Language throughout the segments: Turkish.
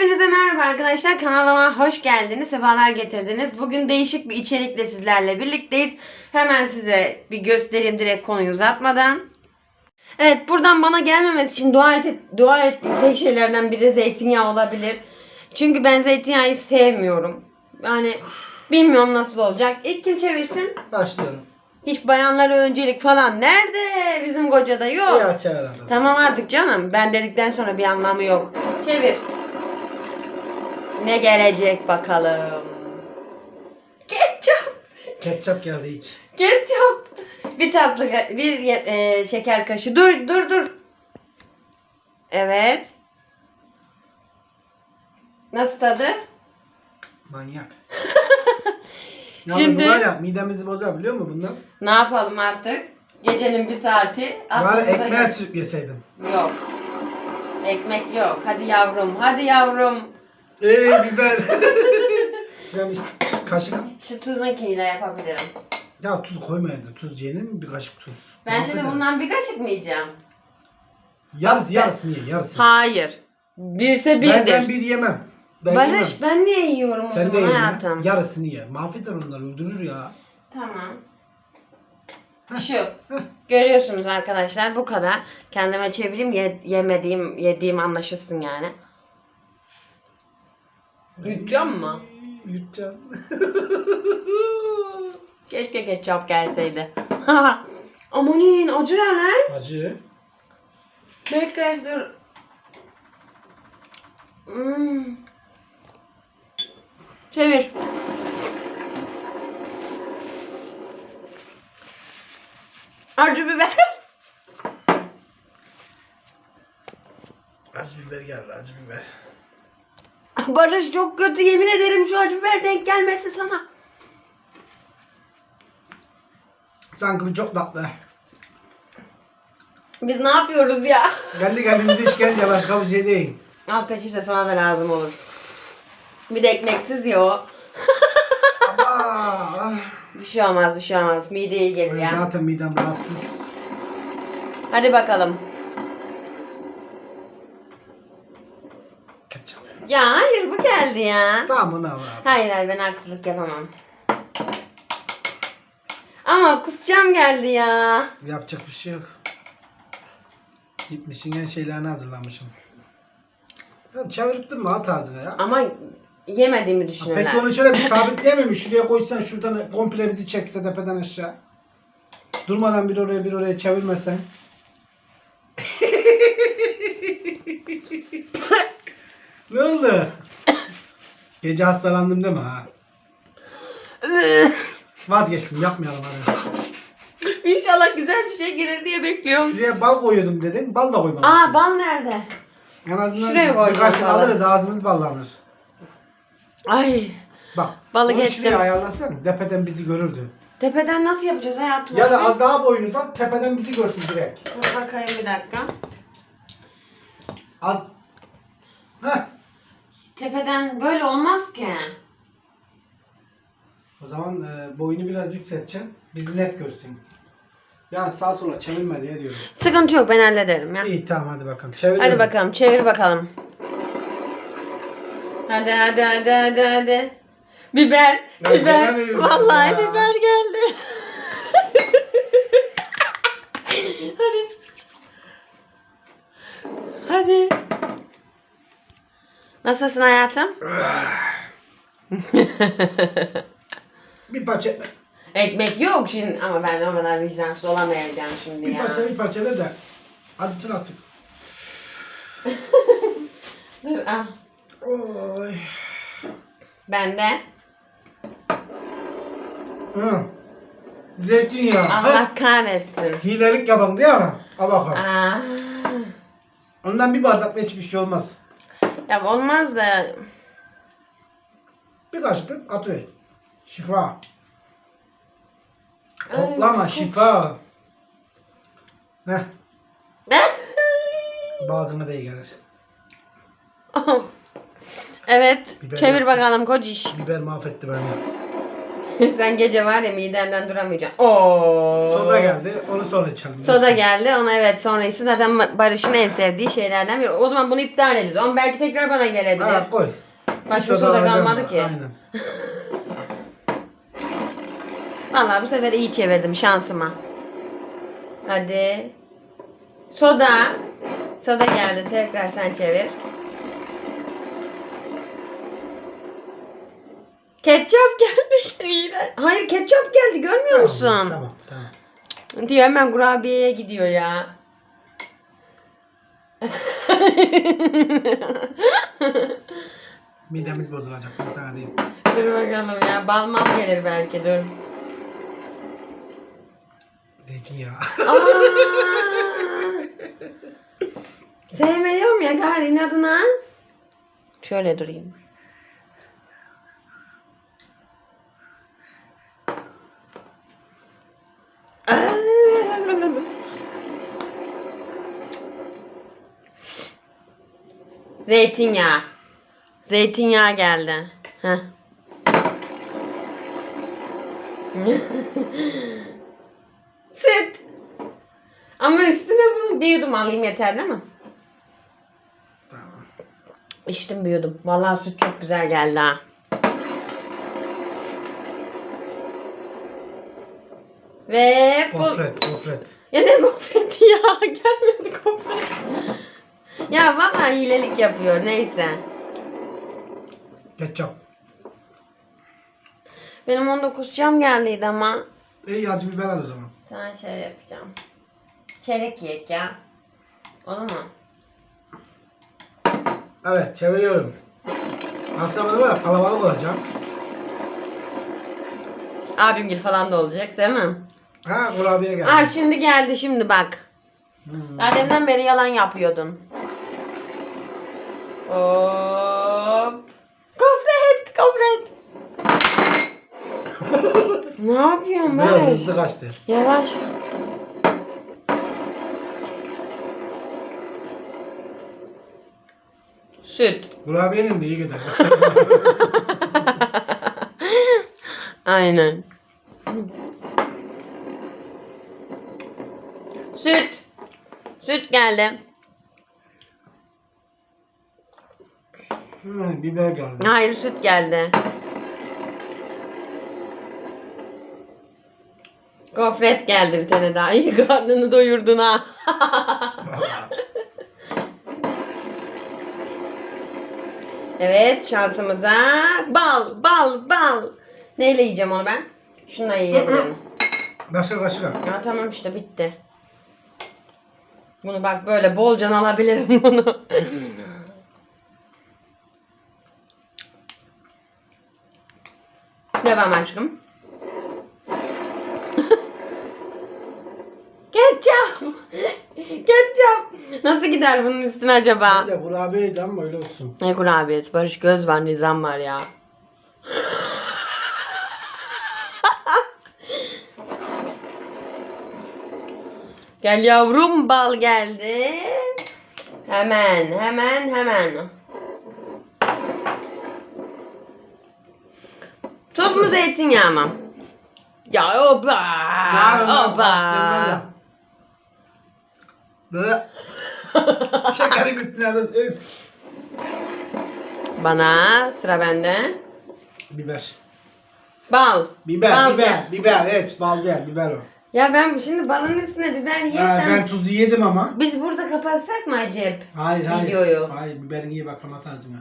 Hepinize merhaba arkadaşlar. Kanalıma hoş geldiniz. Sefalar getirdiniz. Bugün değişik bir içerikle sizlerle birlikteyiz. Hemen size bir göstereyim direkt konuyu uzatmadan. Evet buradan bana gelmemesi için dua, et, dua ettiğim tek şeylerden biri zeytinyağı olabilir. Çünkü ben zeytinyağı sevmiyorum. Yani bilmiyorum nasıl olacak. İlk kim çevirsin? Başlıyorum. Hiç bayanlara öncelik falan. Nerede? Bizim kocada yok. İyi açar arada. Tamam artık canım. Ben dedikten sonra bir anlamı yok. Çevir. Ne gelecek bakalım. Ketçap. Ketçap geldi ilk. Ketçap. Bir tatlı, bir ye- e, şeker kaşığı. Dur, dur, dur. Evet. Nasıl tadı? Manyak. Şimdi- Şimdi... Bu var ya midemizi bozar biliyor musun bundan? Ne yapalım artık? Gecenin bir saati. Bari aklımıza ekmeğe gel- sürüp yeseydim. Yok. Ekmek yok. Hadi yavrum. Hadi yavrum. Eee biber. Şöyle bir kaşık. al. Şu tuzunkiyle yapabilirim. Ya tuz koymayaydı. Tuz yenir mi? Bir kaşık tuz. Ben Ne şimdi yapacağız? bundan bir kaşık mı yiyeceğim? Yarısı, yarısını ye, yarısını. Hayır. Birse ben, birdir. ben bir yemem. Ben Barış yemem. ben niye yiyorum o Sen de zaman yeme. hayatım? Yarısını ye. Mahveder onları, öldürür ya. Tamam. Şu. Görüyorsunuz arkadaşlar bu kadar. Kendime çevireyim ye- yemediğim yediğim anlaşılsın yani. Yutacağım mı? Yutacağım. Keşke ketçap gelseydi. Amanin acı ne lan? Acı. Bekle dur. Hmm. Çevir. Acı biber. Acı biber geldi, acı biber. Barış çok kötü yemin ederim şu acı biber denk gelmesi sana. Sanki bu çok tatlı. Biz ne yapıyoruz ya? Kendi kendimize işkence başka bir şey değil. Al peçete sana da lazım olur. Bir de ekmeksiz ya o. Bir şey olmaz bir şey olmaz. Mideye gelir ya. zaten midem rahatsız. Hadi bakalım. Ketçap. Ya hayır bu geldi ya. Tamam bunu al abi. Hayır hayır ben haksızlık yapamam. Ama kusacağım geldi ya. Yapacak bir şey yok. Gitmişsin en şeylerini hazırlamışım. Ya çevirip durma at ağzına ya. Ama yemediğimi Peki düşünüyorlar. onu şöyle bir sabitleyememiş. Şuraya koysan şuradan komple bizi çekse tepeden aşağı. Durmadan bir oraya bir oraya çevirmesen. ne oldu? Gece hastalandım değil mi ha? Vazgeçtim yapmayalım hadi. İnşallah güzel bir şey gelir diye bekliyorum. Şuraya bal koyuyordum dedim. Bal da koymamışım. Aa bal nerede? En azından Şuraya koyacağım birkaç balı. alırız ağzımız ballanır. Ay. Bak. Balı onu geçtim. şuraya ayarlasan tepeden bizi görürdü. Tepeden nasıl yapacağız hayatım? Ya da az daha boyunu uzat tepeden bizi görsün direkt. Dur bakayım bir dakika. Az. Heh. Tepeden böyle olmaz ki. O zaman e, boyunu biraz yükselteceksin. Bizi net görsün. Yani sağa sola çevirme diye diyorum. Sıkıntı yok ben hallederim ya. İyi tamam hadi bakalım. Çevir. Hadi bakalım çevir bakalım. Hadi hadi hadi hadi hadi. Biber, Ya biber Vallahi ya? biber geldi. hadi. Hadi. Nasılsın hayatım? Bir parça, Ekmek yok şimdi ama ben o kadar vicdansız olamayacağım şimdi bir ya. parça bir parça ver de. Hadi sıra artık. Dur ah. Oy. Ben de. Hı. Zeytinyağı. Ha? Allah kahretsin. Hilelik mi? Al bakalım. Aa. Ondan bir bardakla hiçbir şey olmaz. Ya olmaz da Bir kaşık atıver. Şifa. Ay, Koklama kok- şifa. Heh. Boğazıma da iyi gelir. evet. Biber çevir bakalım kociş. Biber mahvetti beni. Sen gece var ya midenden duramayacaksın. Oo. Soda geldi. Onu sonra içelim. Soda geldi. Ona evet sonrası zaten Barış'ın en sevdiği şeylerden biri. O zaman bunu iptal ediyoruz. Ama belki tekrar bana gelebilir. Ha, koy. Başka soda alacağım kalmadı ki. Aynen. Vallahi bu sefer iyi çevirdim şansıma. Hadi. Soda. Soda geldi. Tekrar sen çevir. Ketçap geldi. İğrenç. Hayır ketçap geldi görmüyor musun? Tamam tamam. Diyor hemen kurabiyeye gidiyor ya. Midemiz bozulacak. Ben sana diyeyim. dur bakalım ya. Balmam gelir belki dur. Zeytinyağı. Aa! Sevmiyorum ya gari inadına. Şöyle durayım. Zeytinyağı. Zeytinyağı geldi. Heh. Süt. Ama üstüne bunu bir yudum alayım yeter değil mi? tamam. İçtim bir yudum. Vallahi süt çok güzel geldi ha. Ve bu... Gofret, gofret. Ya ne gofreti ya? Gelmedi gofret. ya vallahi hilelik yapıyor. Neyse. Ketçap. Benim 19 cam geldiydi ama. İyi acı biber al o zaman. Sana şey yapacağım. Çeyrek yiyek ya. Olur mu? Evet çeviriyorum. Aslında var ya kalabalık olacak. Abimgil falan da olacak değil mi? Ha kurabiye geldi. Aa şimdi geldi şimdi bak. Hmm. Daha deminden beri yalan yapıyordun. Hop. Gofret, gofret. ne yapıyorsun Biraz Barış? hızlı kaçtı. Yavaş. Süt. Kurabiyenin de iyi gider. Aynen. Süt. Süt geldi. Hmm, biber geldi. Hayır süt geldi. Gofret geldi bir tane daha. İyi karnını doyurdun ha. evet şansımıza bal bal bal. Neyle yiyeceğim onu ben? Şununla yiyebilirim. Başka kaşık ya tamam işte bitti. Bunu bak böyle bolcan alabilirim bunu. Devam aşkım. Ketçap. Ketçap. Nasıl gider bunun üstüne acaba? Bence kurabiyeydi ama öyle olsun. Ne kurabiyesi? Barış göz var, nizam var ya. Gel yavrum bal geldi. Hemen, hemen, hemen. Tuz mu zeytinyağı mı? Ya oba! Oba! Böyle şekerin üstüne de. Bana sıra bende. Biber. Bal. Biber, Bal biber, gel. biber. Evet, bal gel, biber o. Ya ben şimdi balın üstüne biber Ha, yersem ben tuzlu yedim ama. biz burada kapatsak mı acep? Hayır, hayır. Videoyu. Hayır, biberini iyi bak ama tarzına.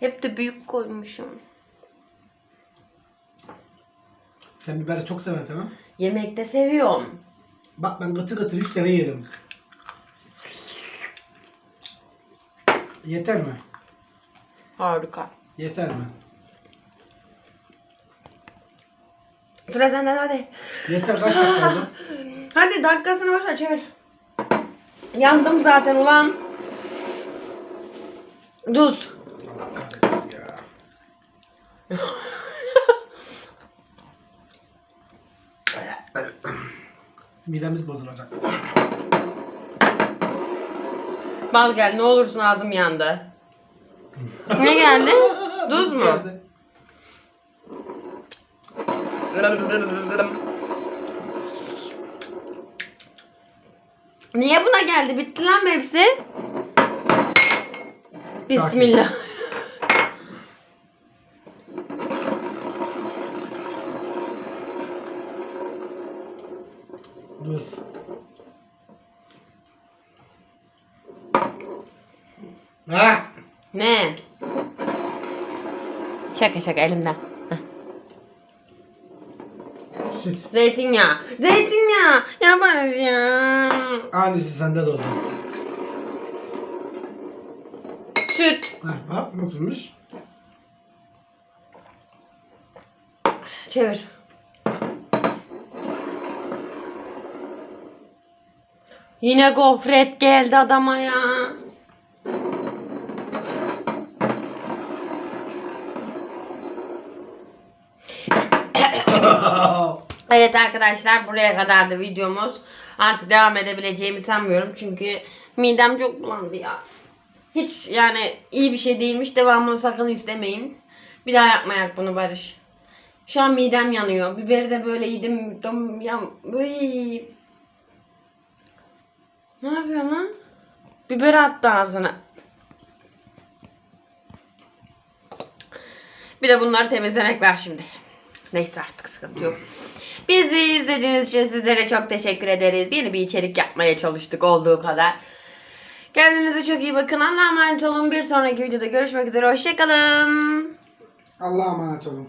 Hep de büyük koymuşum. Sen biberi çok sever tamam Yemekte seviyorum. Bak ben gıtır gıtır üç tane yedim. Yeter mi? Harika. Yeter mi? Sıra senden hadi. Yeter kaç dakika oldu? Hadi dakikasını boş ver çevir. Yandım zaten ulan. Ya. Midemiz bozulacak. Bal gel ne olursun ağzım yandı. ne geldi? Tuz mu? geldi. Niye buna geldi? Bitti lan mı hepsi? Bismillah. Dur. Ha. Ne? Şaka şaka elimden. Heh. Süt. Zeytinyağı. Zeytinyağı. Yaparız ya. Aynısı sende de oldu. Süt. Ha, bak nasılmış? Çevir. Yine gofret geldi adama ya. Evet arkadaşlar buraya kadardı videomuz. Artık devam edebileceğimi sanmıyorum çünkü midem çok bulandı ya. Hiç yani iyi bir şey değilmiş. Devamını sakın istemeyin. Bir daha yapmayak bunu Barış. Şu an midem yanıyor. Biberi de böyle yedim. Dom, ya, Uy. Ne yapıyorsun lan? Biber attı ağzına. Bir de bunları temizlemek var şimdi. Neyse artık sıkıntı yok. Bizi izlediğiniz için sizlere çok teşekkür ederiz. Yeni bir içerik yapmaya çalıştık olduğu kadar. Kendinize çok iyi bakın. Allah'a emanet olun. Bir sonraki videoda görüşmek üzere. Hoşçakalın. Allah'a emanet olun.